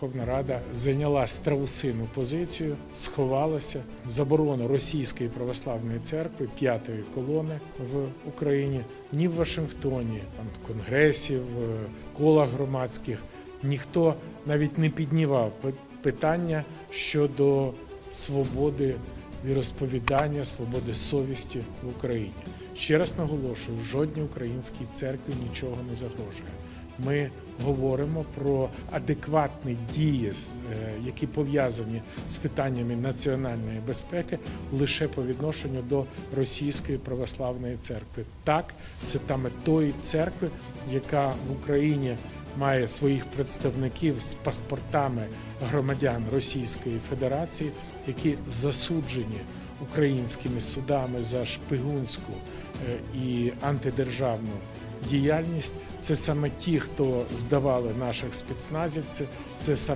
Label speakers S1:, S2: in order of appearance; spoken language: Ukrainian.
S1: Верховна Рада зайняла страусину позицію, сховалася заборону російської православної церкви п'ятої колони в Україні ні в Вашингтоні, в конгресі, в колах громадських ніхто навіть не піднівав питання щодо свободи віросповідання, свободи совісті в Україні. Ще раз наголошую, жодній українській церкві нічого не загрожує. Ми говоримо про адекватні дії, е, які пов'язані з питаннями національної безпеки, лише по відношенню до російської православної церкви. Так, це саме тої церкви, яка в Україні має своїх представників з паспортами громадян Російської Федерації, які засуджені українськими судами за шпигунську е, і антидержавну діяльність. Це саме ті, хто здавали наших спецназівців, це саме